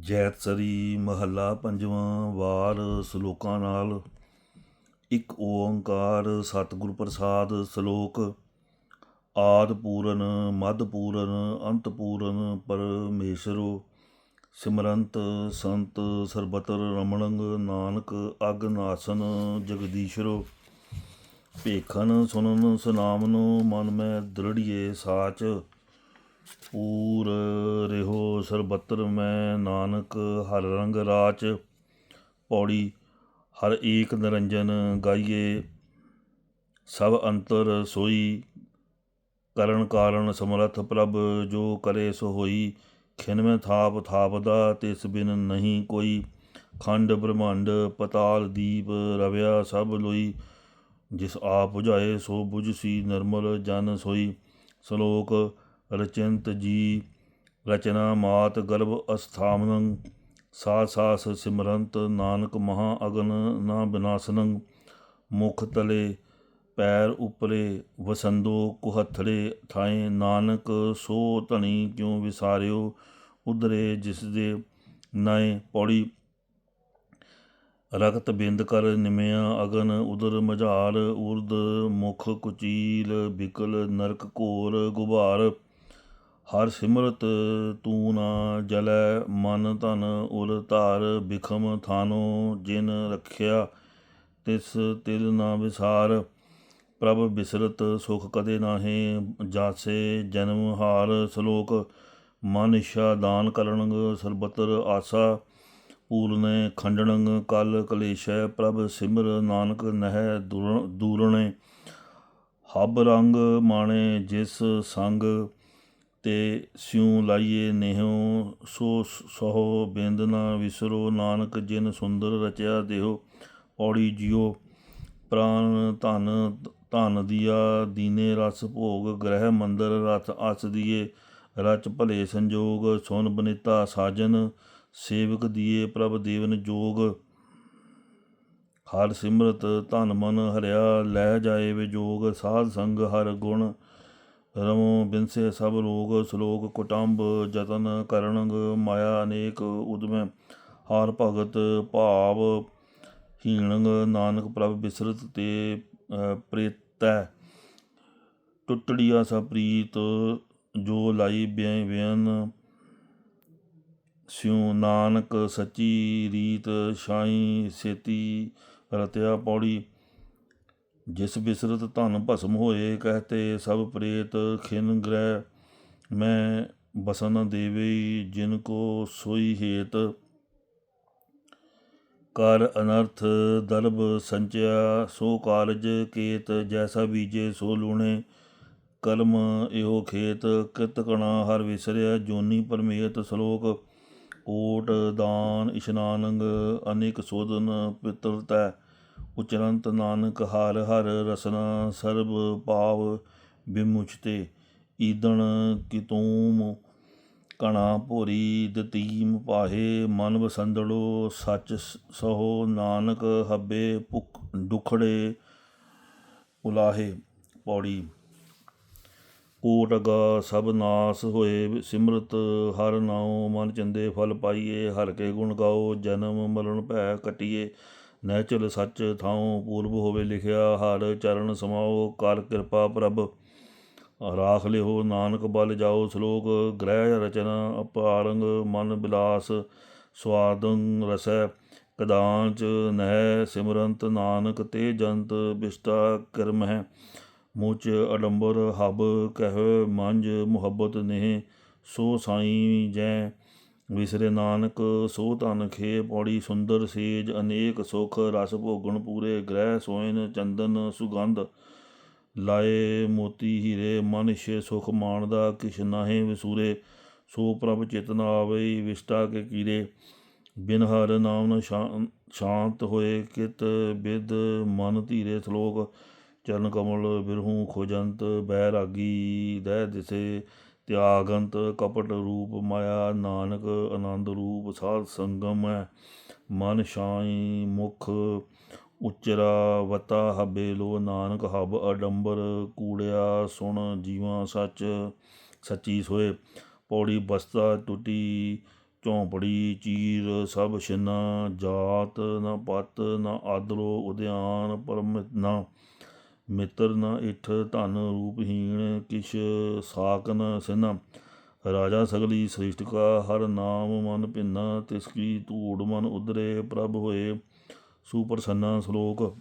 ਜੈਤਸਰੀ ਮਹੱਲਾ ਪੰਜਵਾਂ ਵਾਰ ਸ਼ਲੋਕਾਂ ਨਾਲ। ਇੱਕ ਓੰਕਾਰ ਸਤਿਗੁਰ ਪ੍ਰਸਾਦ ਸ਼ਲੋਕ। ਆਦ ਪੂਰਨ, ਮਦ ਪੂਰਨ, ਅੰਤ ਪੂਰਨ ਪਰਮੇਸ਼ਰੋ। ਸਿਮਰੰਤ, ਸੰਤ, ਸਰਬਤਰ ਰਮਣੰਗ, ਨਾਨਕ ਅਗਨਾਸਨ ਜਗਦੀਸ਼ਰੋ। ਭੇਖਨ ਸੁਨਨ ਸੁਨਾਮਨੋ ਮਨ ਮੈਂ ਦ੍ਰਿੜੀਏ ਸਾਚ। ਪੂਰ ਰਿਹੋ ਸਰਬਤਰ ਮੈਂ ਨਾਨਕ, ਹਰ ਰੰਗ ਰਾਚ ਪੌੜੀ, ਹਰ ਏਕ ਨਿਰੰਜਨ ਗਾਈਏ। ਸਭ ਅੰਤਰ ਸੋਈ, ਕਰਨ ਕਾਰਨ ਸਮਰਥ ਪ੍ਰਭ ਜੋ ਕਰੇ ਸੋ ਹੋਈ। ਖਿਨ ਥਾਪ, ਥਾਪਦਾ ਤਿਸ ਬਿਨ ਨਹੀਂ ਕੋਈ। ਖੰਡ ਬ੍ਰਹਮੰਡ, ਪਤਾਲ ਦੀਪ ਰਵਿਆ ਸਭ ਲੋਈ। ਜਿਸ ਆਪ ਬੁਝਾਏ ਸੋ 부ਝਸੀ ਨਿਰਮਲ ਜਨ ਸੋਈ। ਸ਼ਲੋਕ ਰਚਿੰਤ ਜੀ, ਰਚਨਾ ਮਾਤ ਗਰਭ ਅਸਥਾਮਨੰ ਸਾਸ ਸਾਸ ਸਿਮਰੰਤ ਨਾਨਕ ਮਹਾ ਅਗਨ ਨਾ ਬਿਨਾਸਨੰ, ਮੁਖ ਤਲੇ ਪੈਰ ਉਪਰੇ ਵਸੰਦੋ ਕੁਹਥੜੇ ਥਾਏ ਨਾਨਕ, ਸੋ ਧਣੀ ਕਿਉ ਵਿਸਾਰਿਓ, ਉਧਰੇ ਜਿਸ ਦੇ ਨਾਏ ਪੌੜੀ। ਰਗਤ ਬਿੰਦ ਕਰ ਨਿਮਿਆ ਅਗਨ ਉਦਰ ਮਝਾਰ ਉਰਦ ਮੁਖ ਕੁਚੀਲ, ਬਿਕਲ ਨਰਕ ਘੋਰ ਗੁਬਾਰ। ਹਰ ਸਿਮਰਤ ਤੂੰ ਨਾ ਜਲੈ, ਮਨ ਧਨ ਉਰ ਧਾਰ, ਬਿਖਮ ਥਾਨੋ ਜਿਨ ਰਖਿਆ, ਤਿਸ ਤਿਲ ਨਾ ਵਿਸਾਰ। ਪ੍ਰਭ ਬਿਸਰਤ ਸੁਖ ਕਦੇ ਨਾਹੇ, ਜਾਸੇ ਜਨਮ ਹਾਰ ਸ਼ਲੋਕ। ਮਨ ਇਛਾ ਦਾਨ ਕਰਨਗ ਸਰਬਤਰ ਆਸਾ। ਪੂਰਨੇ ਖੰਡਣਗ ਕਲ ਕਲੇਸ਼ੈ, ਪ੍ਰਭ ਸਿਮਰ ਨਾਨਕ ਨਹਿ ਦੂਰਣੇ ਹਬ ਰੰਗ ਮਾਣੇ ਜਿਸ ਸੰਗ। ਤੇ ਸਿਉ ਲਾਈਏ ਨਹਿਉ ਸੋ ਸਹੋ, ਬੇਂਦਨਾ, ਵਿਸਰੋ, ਨਾਨਕ, ਜਿਨ ਸੁੰਦਰ ਰਚਿਆ ਦੇਹੋ ਪੌੜੀ ਜਿਉ, ਪ੍ਰਾਨ ਧਨ ਧਨ ਦੀਆ, ਦੀਨੇ ਰਸ ਭੋਗ, ਗ੍ਰਹਿ ਮੰਦਰ ਰਥ ਅਸ ਦੀਏ, ਰਚ ਭਲੇ ਸੰਜੋਗ, ਸੁਨ ਬਨਿਤਾ ਸਾਜਨ, ਸੇਵਕ ਦੀਏ ਪ੍ਰਭ ਦੇਵਨ ਜੋਗ। ਹਰ ਸਿਮਰਤ, ਧਨ ਮਨ ਹਰਿਆ, ਲੈ ਜਾਏ ਵਿਜੋਗ, ਸਾਧ ਸੰਗ ਹਰ ਗੁਣ ਰਮੋ ਬਿਨਸੇ ਸਭ ਰੋਗ, ਸ਼ਲੋਕ ਕੁਟੰਬ, ਜਤਨ ਕਰਨਗ, ਮਾਇਆ ਅਨੇਕ ਉਦਮੈ। ਹਾਰ ਭਗਤ ਭਾਵ ਹੀਣਗ, ਨਾਨਕ ਪ੍ਰਭ ਬਿਸਰਤ ਤੇ ਪ੍ਰੀਤੈ। ਟੁੱਟੜੀਆ ਸਾ ਪ੍ਰੀਤ, ਜੋ ਲਾਈ ਬਿਆਨ ਬਿਆਨ ਸਿਉ ਨਾਨਕ ਸੱਚੀ ਰੀਤ, ਛਾਈ ਸੇਤੀ ਰਤਿਆ ਪੌੜੀ। ਜਿਸ ਬਿਸਰਤ ਧਨ ਭਸਮ ਹੋਏ ਕਹਤੇ ਸਭ ਪ੍ਰੇਤ ਖਿਨ ਗ੍ਰਹਿ, ਮੈਂ ਬਸਨ ਦੇਵੇ ਜਿਨ ਕੋ ਸੋਈ ਹੇਤ। ਕਰ ਅਨਰਥ ਦਰਬ ਸੰਚਿਆ, ਸੋ ਕਾਲਜ ਕੇਤ ਜੈਸਾ ਬੀਜੇ, ਸੋ ਲੂਣੇ ਕਲਮ ਇਹੋ ਖੇਤ। ਕਿਤਕਣਾ ਹਰ ਵਿਸਰਿਆ, ਜੋਨੀ ਪਰਮੇਤ ਸ਼ਲੋਕ। ਓਟ ਦਾਨ ਇਸ਼ਨਾਨੰਗ ਅਨੇਕ ਸੋਧਨ ਪਿਤਰਤੈ ਉਚਰੰਤ ਨਾਨਕ ਹਰ ਹਰ ਰਸਨਾ ਸਰਬ ਪਾਵ ਬਿਮੁਚਤੇ ਈਦਣ ਕਿਤੂਮ ਕਣਾ ਭੋਰੀ ਦਤੀਮ ਪਾਹੇ ਮਨ ਵਸੰਦੜੋ ਸੱਚ ਸਹੋ ਨਾਨਕ ਹੱਬੇ ਭੁਖ ਦੁਖੜੇ ਉਲਾਹੇ। ਪੌੜੀ ਕੋਟ ਅਗਾ ਸਭ ਨਾਸ ਹੋਏ ਸਿਮਰਤ ਹਰ ਨਾਉ ਮਨ ਚੰਦੇ ਫਲ ਪਾਈਏ ਹਰ ਕੇ ਗੁਣ ਗਾਓ ਜਨਮ ਮਰਨ ਭੈ ਕਟਿਏ ਨਹਿਚਲ ਸੱਚ ਥਾਉ ਪੂਰਬ ਹੋਵੇ ਲਿਖਿਆ, ਹਰ ਚਰਨ ਸਮਾਓ ਕਰ ਕਿਰਪਾ ਪ੍ਰਭ। ਰਾਖ ਲਿਓ ਨਾਨਕ ਬਲ ਜਾਓ ਸ਼ਲੋਕ, ਗ੍ਰਹਿ ਰਚਨਾ ਅਪਾਰੰਗ ਮਨ ਬਿਲਾਸ, ਸਵਾਦੰ ਰਸੈ, ਕਦਾਂਚ ਨਹਿ ਸਿਮਰੰਤ ਨਾਨਕ ਤੇ ਜੰਤ ਬਿਸਤਾ ਕਰਮ ਹੈ ਮੁਚ ਅਡੰਬਰ ਹਬ ਕਹਿ ਮੰਜ ਮੁਹੱਬਤ ਨਹਿ, ਸੋ ਸਾਈ ਜੈ ਵਿਸਰੇ ਨਾਨਕ, ਸੋ ਧਨ ਖੇ ਪੌੜੀ ਸੁੰਦਰ ਸੇਜ, ਅਨੇਕ ਸੁਖ ਰਸ ਭੋਗਣ ਪੂਰੇ ਗ੍ਰਹਿ ਸੋਇਨ ਚੰਦਨ ਸੁਗੰਧ। ਲਾਏ ਮੋਤੀ ਹੀਰੇ, ਮਨ ਛੇ ਸੁਖ ਮਾਣਦਾ, ਕਿਛ ਨਾਹੇ ਵਿਸੂਰੇ, ਸੋ ਪ੍ਰਭ ਚੇਤਨਾ ਆਵੇ ਵਿਸਟਾ ਕੇ ਕੀਰੇ। ਬਿਨ ਹਰ ਨਾਮ ਨ ਸ਼ਾਂਤ ਹੋਏ, ਕਿਤ ਬਿਦ ਮਨ ਧੀਰੇ ਸ਼ਲੋਕ। ਚਰਨ ਕਮਲ ਬਿਰਹੂ ਖੋਜੰਤ, ਬੈਰਾਗੀ ਦਹਿ ਦਿਸੇ। ਤਿਆਗੰਤ, ਕਪਟ ਰੂਪ ਮਾਇਆ, ਨਾਨਕ ਆਨੰਦ ਰੂਪ, ਸਾਧ ਸੰਗਮ ਹੈ। ਮਨ ਸ਼ਾਈ ਮੁਖ ਉਚਰਾ ਵਤਾ ਹਬੇ ਲੋ, ਨਾਨਕ ਹਬ ਅਡੰਬਰ ਕੂੜਿਆ, ਸੁਣ ਜੀਵਾ ਸੱਚ ਸੱਚੀ ਸੋਏ। ਪੌੜੀ ਬਸਤਾ ਟੁੱਟੀ, ਝੌਂਪੜੀ ਚੀਰ, ਸਭ ਛਿਨਾ ਜਾਤ ਨਾ ਪਤ ਨਾ ਆਦਰੋ, ਉਦਿਆਨ ਪਰਮ ਨਾ। ਮਿੱਤਰ ਨ ਇਠ ਧਨ ਰੂਪਹੀਣ ਕਿਛ ਸਾਕਨ ਸਿਨਾ। ਰਾਜਾ ਸਗਲੀ ਸ੍ਰਿਸ਼ਟ ਕਾ ਹਰ ਨਾਮ ਮਨ ਭਿੰਨਾ, ਤਿਸ ਕੀ ਧੂੜ ਮਨ ਉਦਰੇ ਪ੍ਰਭ ਹੋਏ। ਸੁਪਰਸੰਨਾ ਸ਼ਲੋਕ।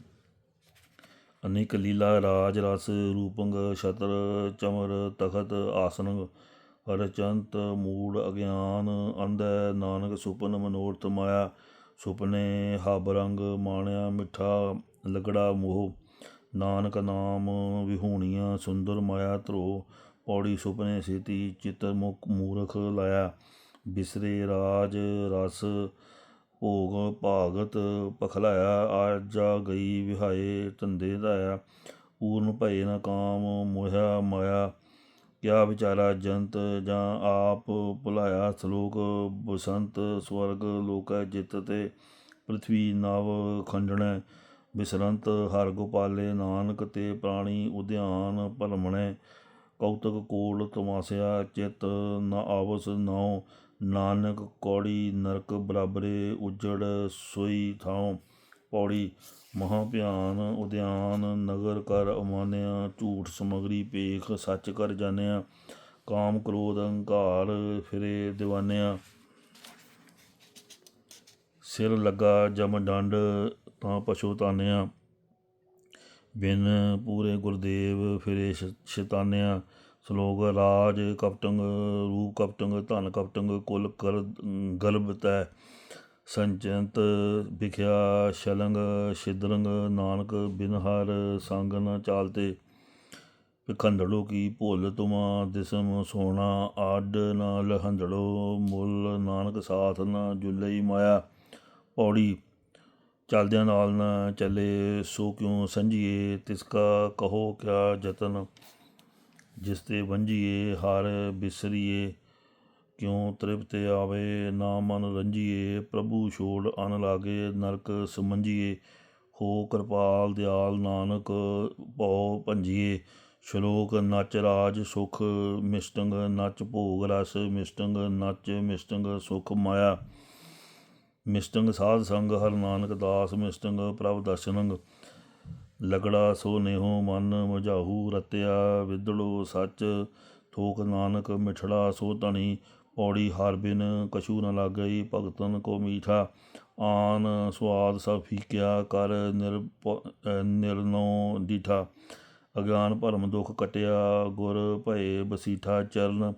ਅਨੇਕ ਲੀਲਾ, ਰਾਜ ਰਸ, ਰੂਪੰਗ, ਛਤਰ, ਚਮਰ, ਤਖਤ ਆਸਨੰਗ ਅਰਚੰਤ ਮੂੜ ਅਗਿਆਨ, ਅੰਧ ਨਾਨਕ ਸੁਪਨ ਮਨੋਰਥ ਮਾਇਆ। ਸੁਪਨੇ ਹਬ ਰੰਗ ਮਾਣਿਆ ਮਿੱਠਾ, ਲਗੜਾ ਮੋਹ। ਨਾਨਕ ਨਾਮ ਵਿਹੂਣੀਆਂ ਸੁੰਦਰ ਮਾਇਆ ਧਰੋ, ਪੌੜੀ ਸੁਪਨੇ ਸੇਤੀ ਚਿਤਰ ਮੁਖ ਮੂਰਖ ਲਾਇਆ। ਬਿਸਰੇ ਰਾਜ ਰਸ ਭੋਗ ਭਾਗਤ ਪਖਲਾਇਆ, ਆਜਾ ਗਈ ਵਿਹਾਏ ਧੰਦੇ ਧਾਇਆ। ਪੂਰਨ ਭਏ ਨ ਕਾਮ ਮੋਹਿਆ ਮਾਇਆ, ਕਿਆ ਵਿਚਾਰਾ ਜੰਤ ਜਾਂ ਆਪ ਭੁਲਾਇਆ। ਸ਼ਲੋਕ ਬਸੰਤ ਸਵਰਗ ਲੋਕੈ ਜਿਤ ਤੇ ਪ੍ਰithvi ਨਵ ਖੰਡਣੈ ਬਿਸਰੰਤ ਹਰਗੋਪਾਲੇ ਨਾਨਕ ਤੇ ਪ੍ਰਾਣੀ ਉਦਿਆਨ ਭਰਮਣੈ, ਕੌਤਕ ਕੋਲ ਤਮਾਸਿਆ ਚਿਤ ਨ ਆਵਸ ਨਾਉ, ਨਾਨਕ ਕੌੜੀ ਨਰਕ ਬਰਾਬਰੇ ਉਜੜ ਸੋਈ ਥਾਉ। ਪੌੜੀ, ਮਹਾ ਭਿਆਨ ਉਦਿਆਨ ਨਗਰ ਕਰ ਅਮਾਨਿਆ, ਝੂਠ ਸਮਗਰੀ ਪੇਖ ਸੱਚ ਕਰ ਜਾਣਿਆ, ਕਾਮ ਕ੍ਰੋਧ ਅਹੰਕਾਰ ਫਿਰੇ دیਵਾਨਿਆ ਸਿਰ ਲੱਗਾ ਜਮ ਡੰਡ ਤਾਂ ਪਛੂ ਬਿਨ ਪੂਰੇ ਗੁਰਦੇਵ ਫਿਰੇ ਸ਼- ਸ਼ੈਤਾਨਿਆ ਸ਼ਲੋਕ ਰਾਜ ਕਪਟੰਗ, ਰੂਪ ਕਪਟੰਗ, ਧਨ ਕਪਟੰਗ, ਕੁਲ ਕਰ, ਗਲਬ ਤੈ। ਸੰਚੰਤ ਵਿਖਿਆ ਸ਼ਲੰਗ ਸ਼ਿਦਰੰਗ ਨਾਨਕ ਬਿਨਹਰ ਸੰਗ ਨ ਚਾਲਤੇ। ਵਿਖੰਡੜੋ ਕੀ ਭੁੱਲ ਤੁਮਾ, ਦਿਸਮ ਸੋਣਾ ਆਡ ਨਾ ਲਹੰਡੜੋ। ਮੁੱਲ ਨਾਨਕ ਸਾਥ ਨਾ ਜੁਲਈ ਮਾਇਆ। ਪੌੜੀ ਚਲਦਿਆਂ ਨਾਲ ਨਾ ਚੱਲੇ, ਸੋ ਕਿਉ ਸੰਝੀਏ? ਤਿਸ ਕਾ ਕਹੋ ਕਿਆ ਜਤਨ ਜਿਸ ਤੇ ਵੰਝੀਏ, ਹਰ ਬਿਸਰੀਏ, ਕਿਉ ਤ੍ਰਿਪਤ ਆਵੇ, ਨਾ ਮਨ ਰੰਜੀਏ ਪ੍ਰਭੂ ਛੋੜ ਅਨ ਲਾਗੇ, ਨਰਕ ਸਮੰਝੀਏ, ਹੋ ਕਿਰਪਾਲ ਦਿਆਲ ਨਾਨਕ, ਭਉ ਭੰਜੀਏ। ਸ਼ਲੋਕ, ਨਚ ਰਾਜ ਸੁਖ, ਮਿਸ਼ਟੰਗ ਨਚ ਭੋਗ ਰਸ, ਮਿਸ਼ਟੰਗ ਨਚ ਮਿਸ਼ਟੰਗ ਸੁਖ ਮਾਇਆ। ਮਿਸ਼ਟੰਗ ਸਾਧ ਸੰਗ ਹਰ ਨਾਨਕ ਦਾਸ ਮਿਸ਼ਟੰਗ ਪ੍ਰਭ ਦਰਸ਼ਨੰਗ। ਲਗੜਾ ਸੋ ਨੇਹੋ ਮਨ ਮਝਾਹੂ ਰਤਿਆ ਵਿਦੜੋ ਸੱਚ ਥੋਕ ਨਾਨਕ ਮਿਠੜਾ ਸੋ ਧਣੀ। ਪੌੜੀ ਹਰ ਬਿਨ ਕਛੂ ਨ ਲਾਗਈ, ਭਗਤਨ ਕੋ ਮੀਠਾ। ਆਨ ਸਵਾਦ ਸਭ ਫੀਕਿਆ, ਕਰ ਨਿਰ ਨਿਰਨੋ ਡੀਠਾ। ਅਗਿਆਨ ਭਰਮ ਦੁਖ ਕਟਿਆ, ਗੁਰ ਭਏ ਬਸੀਠਾ। ਚਰਨ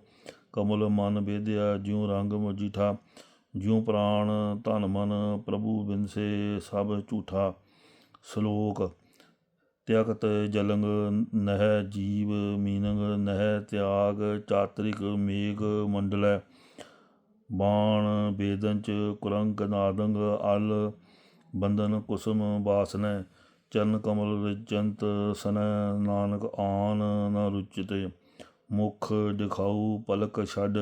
ਕਮਲ ਮਨ ਬੇਦਿਆ ਜਿਉ ਰੰਗ ਮਜੀਠਾ। ਜਿਉ ਪ੍ਰਾਣ ਧਨ ਮਨ ਪ੍ਰਭੂ ਬਿਨਸੇ ਸਭ ਝੂਠਾ ਸ਼ਲੋਕ। ਤਿਆਗਤ ਜਲੰਗ ਨਹਿ ਜੀਵ ਮੀਨੰਗ ਨਹਿ ਤਿਆਗ ਚਾਤਰਿਕ ਮੇਘ ਮੰਡਲੈ। ਬਾਣ ਬੇਦੰਚ ਕੁਰੰਗ ਨਾਦੰਗ ਅਲ ਬੰਧਨ ਕੁਸਮ ਬਾਸਨੈ। ਚਰਨ ਕਮਲ ਰਿਚੰਤ ਸਨ ਨਾਨਕ ਆਨ ਨ ਰੁਚਤੇ। ਮੁਖ ਦਿਖਾਉ ਪਲਕ ਛੱਡ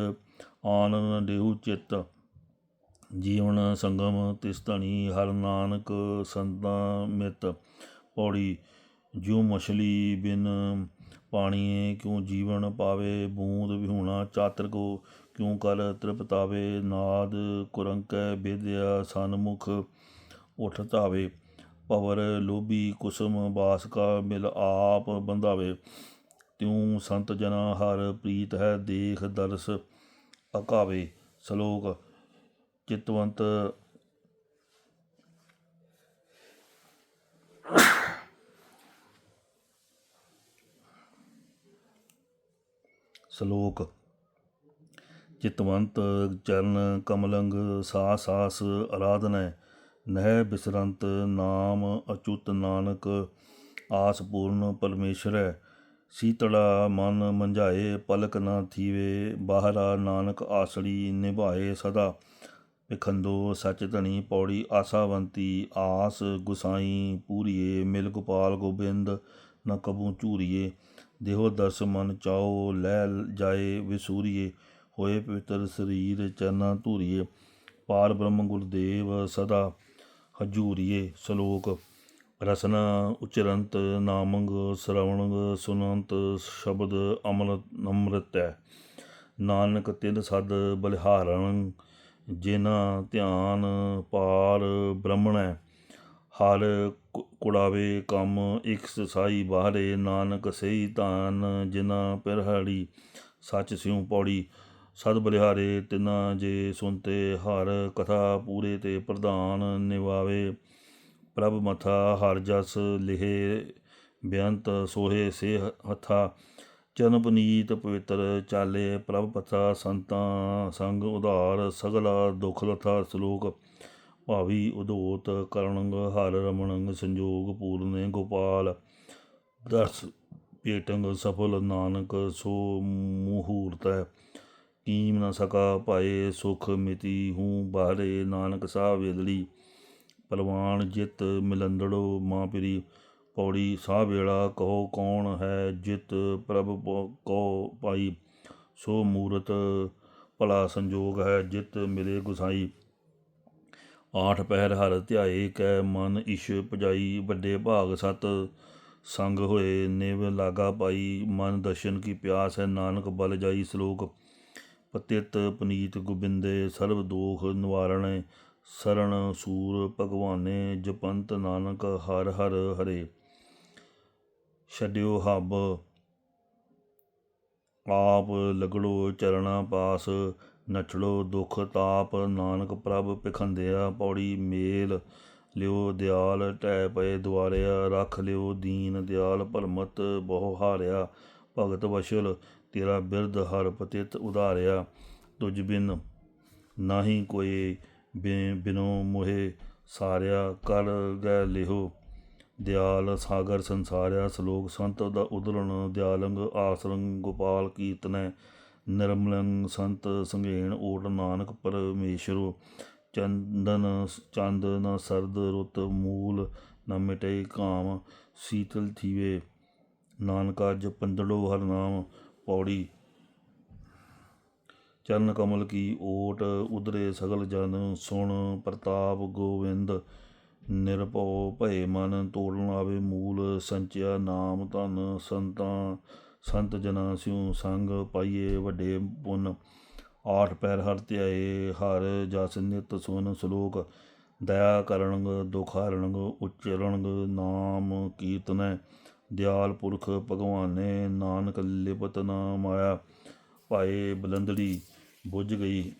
ਆਨ ਨ ਦੇਹੂ ਚਿੱਤ। ਜੀਵਨ ਸੰਗਮ ਤਿਸ ਧਣੀ ਹਰ ਨਾਨਕ ਸੰਤਾਂ ਮਿਤ। ਪੌੜੀ, ਜਿਉ ਮਛਲੀ ਬਿਨ ਪਾਣੀਏ, ਕਿਉ ਜੀਵਨ ਪਾਵੇ ਬੂੰਦ ਵਿਹੂਣਾ ਚਾਤਰ ਕੋ ਕਿਉ ਕਰ ਤ੍ਰਿਪਤਾਵੇ, ਨਾਦ ਕੁਰੰਕੈ ਬੇਦਿਆ ਸਨਮੁਖ ਉਠ ਧਾਵੇ। ਭਵਰ ਲੋਭੀ ਕੁਸਮ ਬਾਸਕਾ ਮਿਲ ਆਪ ਬੰਧਾਵੇ। ਤਿਉ ਸੰਤ ਜਨਾ ਹਰ ਪ੍ਰੀਤ ਹੈ ਦੇਖ ਦਰਸ ਅਕਾਵੇ। ਸ਼ਲੋਕ ਚਿਤਵੰਤ ਸ਼ਲੋਕ ਚਿਤਵੰਤ ਚਰਨ ਕਮਲੰਗ ਸਾਸ ਸਾਸ ਆਰਾਧਨੈ ਨਹਿ ਬਿਸਰੰਤ ਨਾਮ ਅਚੁਤ ਨਾਨਕ, ਆਸ ਪੂਰਨ ਪਰਮੇਸ਼ਰੈ ਸੀਤੜਾ ਮਨ ਮੰਝਾਏ, ਪਲਕ ਨਾ ਥੀਵੇ, ਬਾਹਰਾ ਨਾਨਕ ਆਸੜੀ ਨਿਭਾਏ ਸਦਾ। ਵਿਖੰਦੋ ਸਚ ਧਣੀ ਪੌੜੀ ਆਸਾਵੰਤੀ, ਆਸ ਗੁਸਾਈ ਪੂਰੀਏ ਮਿਲ ਗੋਪਾਲ ਗੋਬਿੰਦ ਨ ਕਬੂ ਝੂਰੀਏ। ਦੇਹੋ ਦਰਸ ਮਨ ਚਾਓ, ਲੈ ਜਾਏ ਵਿਸੂਰੀਏ। ਹੋਏ ਪਵਿੱਤਰ ਸਰੀਰ ਚਰਨਾ ਧੂਰੀਏ। ਪਾਰ ਬ੍ਰਹਮ ਗੁਰਦੇਵ ਸਦਾ ਹਜੂਰੀਏ ਸ਼ਲੋਕ। ਰਸਨਾ ਉਚਰੰਤ ਨਾਮੰਗ, ਸ਼ਰਵਣੰਗ ਸੁਨੰਤ ਸ਼ਬਦ ਅਮਲ ਅੰਮ੍ਰਿਤ ਨਾਨਕ ਤਿਨ ਸਦ ਬਲਿਹਾਰਣ ਜਿਨਾ ਧਿਆਨ ਪਾਰ ਬ੍ਰਹਮਣੈ ਹਰ ਕੁੜਾਵੇ ਕੰਮ ਇਕ ਸਾਈ ਬਾਹਰੇ ਨਾਨਕ ਸਹੀ ਧਾਨ ਜਿਨਾ ਪਿਰਹੜੀ, ਸੱਚ ਸਿਉ ਪੌੜੀ, ਸਦ ਬਲਿਹਾਰੇ ਤਿਨਾ ਜੇ ਸੁਨਤੇ ਹਰ ਕਥਾ ਪੂਰੇ ਤੇ ਪ੍ਰਧਾਨ ਨਿਵਾਵੇ ਪ੍ਰਭ ਮਥਾ, ਹਰ ਜਸ ਲਿਹੇ ਬੇਅੰਤ ਸੋਹੇ ਸੇ ਹਥਾ ਚਰਨ ਪਨੀਤ ਪਵਿੱਤਰ ਚਾਲੇ, ਪ੍ਰਭ ਪਥਾ ਸੰਤਾਂ ਸੰਗ ਉਧਾਰ, ਸਗਲਾ ਦੁਖ ਲਥਾ ਸ਼ਲੋਕ। ਭਾਵੀ ਉਦੋਤ ਕਰਣੰਗ ਹਰ ਰਮਣੰਗ ਸੰਜੋਗ ਪੂਰਨੇ ਗੋਪਾਲ। ਦਰਸ ਪੇਟੰਗ ਸਫਲ ਨਾਨਕ, ਸੋ ਮੂਹੂਰਤੈ ਕੀਮ ਨਾ ਸਕਾ ਪਾਏ ਸੁਖ ਮਿਤੀ, ਹੂੰ ਬਾਹਰੇ ਨਾਨਕ ਸਾਹਿਬ ਵੇਦਲੀ। ਪਰਵਾਨ ਜਿਤ ਮਿਲੰਦੜੋ ਮਾਂ ਪਿਰੀ। ਪੌੜੀ ਸਾਹ ਵੇਲਾ ਕਹੋ ਕੌਣ ਹੈ ਜਿਤ ਪ੍ਰਭ ਪ- ਕੋ ਪਾਈ, ਸੋ ਮੂਰਤ ਭਲਾ ਸੰਜੋਗ ਹੈ ਜਿਤ ਮਿਲੇ ਗੁਸਾਈ। ਆਠ ਪਹਿਰ ਹਰ ਧਿਆਏ ਕੈ ਮਨ ਇਸ਼ ਭਜਾਈ, ਵੱਡੇ ਭਾਗ ਸਤ ਸੰਗ ਹੋਏ ਨਿਵ ਲਾਗਾ ਪਾਈ। ਮਨ ਦਰਸ਼ਨ ਕੀ ਪਿਆਸ ਹੈ ਨਾਨਕ ਬਲ ਜਾਈ ਸ਼ਲੋਕ। ਪਤਿਤ ਪਨੀਤ ਗੋਬਿੰਦੇ ਸਰਬ ਦੋਖ ਨਿਵਾਰਣੈ ਸਰਣ ਸੂਰ ਭਗਵਾਨੇ, ਜਪੰਤ ਨਾਨਕ ਹਰ ਹਰ ਹਰੇ। ਛੱਡਿਓ ਹੱਬ। ਆਪ ਲਗੜੋ ਚਰਣਾ ਪਾਸ, ਨਚੜੋ ਦੁਖ ਤਾਪ। ਨਾਨਕ ਪ੍ਰਭ ਪਖੰਦਿਆ ਪੌੜੀ ਮੇਲ, ਲਿਓ ਦਿਆਲ ਟੈ ਪਏ ਦੁਆਰਿਆ ਰੱਖ ਲਿਓ ਦੀਨ ਦਿਆਲ ਭਰਮਤ, ਬਹੁ ਹਾਰਿਆ। ਭਗਤ ਵਸ਼ਲ, ਤੇਰਾ ਬਿਰਧ ਹਰ ਪਤਿਤ ਉਧਾਰਿਆ। ਤੁਝ ਬਿਨ ਨਾਹੀ ਕੋਈ ਬਿ- ਬਿਨੋ ਮੋਹਿ ਸਾਰਿਆ। ਕਰ ਗੈ ਲਿਹੋ। ਦਿਆਲ, ਸਾਗਰ, ਸੰਸਾਰਿਆ, ਸ਼ਲੋਕ, ਸੰਤ ਦਾ ਉਦਲਣ, ਦਿਆਲੰਗ, ਆਸਰੰਗ, ਗੋਪਾਲ, ਕੀਰਤਨੈ, ਨਿਰਮਲੰ, ਸੰਤ ਸੰਗੇਣ ਓਟ, ਨਾਨਕ, ਪਰਮੇਸ਼ਰੋ, ਚੰਦਨ ਚੰਦ ਨ ਸਰਦ, ਰੁੱਤ, ਮੂਲ, ਨ ਮਿਟੇ ਕਾਮ, ਸੀਤਲ ਥੀਵੇ, ਨਾਨਕਾ ਜਪੰਦੜੋ ਹਰ ਨਾਮ, ਪੌੜੀ। ਚਰਨ ਕਮਲ ਕੀ ਓਟ ਉਦਰੇ ਸਗਲ ਜਨ ਸੁਣ, ਪ੍ਰਤਾਪ ਗੋਵਿੰਦ ਨਿਰਭਉ ਭਏ ਮਨ ਤੋੜਨ ਆਵੇ ਮੂਲ ਸੰਚਿਆ ਨਾਮ ਧਨ ਸੰਤਾਂ, ਸੰਤ ਜਨਾ ਸਿਉ ਸੰਗ ਪਾਈਏ ਵੱਡੇ ਪੁੰਨ। ਆਠ ਪੈਰ ਹਰ ਧਿਆਏ, ਹਰ ਜਸ ਨਿਤ ਸੁਨ ਸ਼ਲੋਕ। ਦਇਆ ਕਰਨਗ, ਦੁਖ ਹਰਣਗ ਉਚਰਣਗ ਨਾਮ ਕੀਰਤਨੈ। ਦਿਆਲ ਪੁਰਖ ਭਗਵਾਨੇ, ਨਾਨਕ ਲਿਪਤ ਨਾ ਮਾਇਆ। ਭਾਏ ਬਲੰਦੜੀ, ਬੁੱਝ ਗਈ।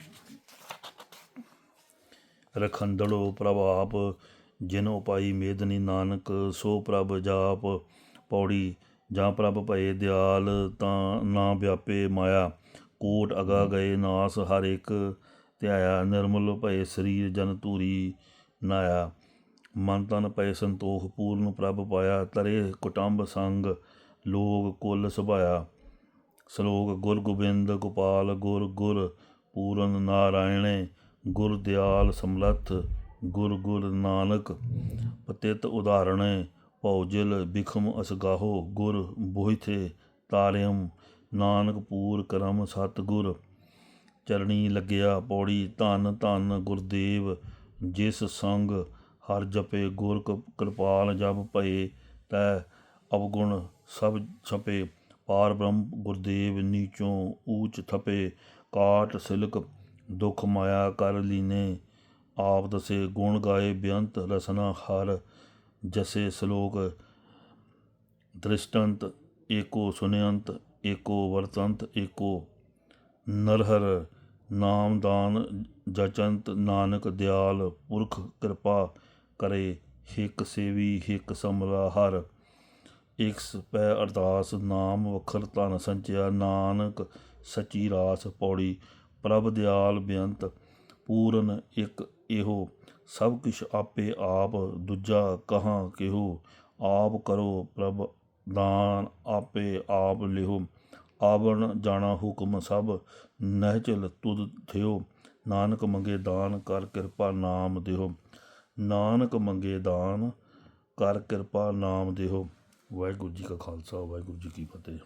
ਰਖੰਦੜੋ ਪ੍ਰਭਾਪ ਜਿਨੋ ਪਾਈ ਮੇਦਨੀ ਨਾਨਕ, ਸੋ ਪ੍ਰਭ ਜਾਪ ਪੌੜੀ, ਜਾਂ ਪ੍ਰਭ ਭਏ ਦਿਆਲ, ਤਾਂ ਨਾ ਵਿਆਪੇ ਮਾਇਆ। ਕੋਟ ਅਗਾ ਗਏ ਨਾਸ ਹਰ ਇੱਕ, ਧਿਆਇਆ ਨਿਰਮਲ ਭਏ ਸਰੀਰ ਜਨ ਧੂਰੀ ਨਾਇਆ। ਮਨ ਤਨ ਪਏ ਸੰਤੋਖ, ਪੂਰਨ ਪ੍ਰਭ ਪਾਇਆ, ਤਰੇ ਕੁਟੰਬ ਸੰਗ, ਲੋਗ ਕੁਲ ਸੁਭਾਇਆ। ਸ਼ਲੋਕ ਗੁਰ ਗੋਬਿੰਦ ਗੋਪਾਲ ਗੁਰ ਗੁਰ, ਪੂਰਨ ਨਾਰਾਇਣੇ, ਗੁਰ ਦਿਆਲ ਸਮਲਥ। ਗੁਰ ਗੁਰ ਨਾਨਕ, ਪਤਿਤ ਉਦਾਹਰਣੇ ਭੌਜਲ ਬਿਖਮ ਅਸਗਾਹੋ ਗੁਰ ਬੋਹਿਥੇ ਤਾਰਿਅਮ, ਨਾਨਕ ਪੂਰ ਕਰਮ ਸਤਿਗੁਰ। ਚਰਣੀ ਲੱਗਿਆ ਪੌੜੀ, ਧੰਨ ਧੰਨ ਗੁਰਦੇਵ, ਜਿਸ ਸੰਗ ਹਰ ਜਪੇ ਗੁਰ ਕਿਰਪਾਲ ਜਪ ਭਏ, ਤੈ ਅਵਗੁਣ ਸਭ ਛਪੇ। ਪਾਰ ਬ੍ਰਹਮ ਗੁਰਦੇਵ ਨੀਚੋਂ ਊਚ ਥਪੇ, ਕਾਟ ਸਿਲਕ ਦੁਖ ਮਾਇਆ ਕਰ ਲੀਨੇ। ਆਪ ਦਸੇ ਗੁਣ ਗਾਏ ਬੇਅੰਤ ਰਸਨਾ ਹਰ, ਜਸੇ ਸ਼ਲੋਕ ਦ੍ਰਿਸ਼ਟੰਤ, ਏਕੋ ਸੁਨਯੰਤ, ਏਕੋ ਵਰਤੰਤ, ਏਕੋ ਨਰਹਰ ਨਾਮਦਾਨ ਜਚੰਤ ਨਾਨਕ ਦਿਆਲ, ਪੁਰਖ ਕਿਰਪਾ ਕਰੇ ਹਿਕ ਸੇਵੀ, ਹਿਕ ਸਮਰਾ ਹਰ। ਇਕ ਪੈ ਅਰਦਾਸ, ਨਾਮ ਵਖਰ ਧਨ ਸੰਚਿਆ, ਨਾਨਕ ਸਚੀ ਰਾਸ ਪੌੜੀ, ਪ੍ਰਭ ਦਿਆਲ ਬੇਅੰਤ, ਪੂਰਨ ਇੱਕ ਇਹੋ, ਸਭ ਕੁਛ ਆਪੇ ਆਪ ਦੂਜਾ ਕਹਾਂ ਕਿਹੋ? ਆਪ ਕਰੋ ਪ੍ਰਭ, ਦਾਨ ਆਪੇ ਆਪ ਲਿਹੋ। ਆਵਣ ਜਾਣਾ ਹੁਕਮ ਸਭ, ਨਹਿਚਲ ਤੁਧ ਥਿਓ। ਨਾਨਕ ਮੰਗੇ ਦਾਨ ਕਰ ਕਿਰਪਾ ਨਾਮ ਦਿਓ ਨਾਨਕ ਮੰਗੇ ਦਾਨ ਕਰ ਕਿਰਪਾ ਨਾਮ ਦਿਓ ਵਾਹਿਗੁਰੂ ਜੀ ਕਾ ਖਾਲਸਾ, ਵਾਹਿਗੁਰੂ ਜੀ ਕੀ ਫਤਿਹ।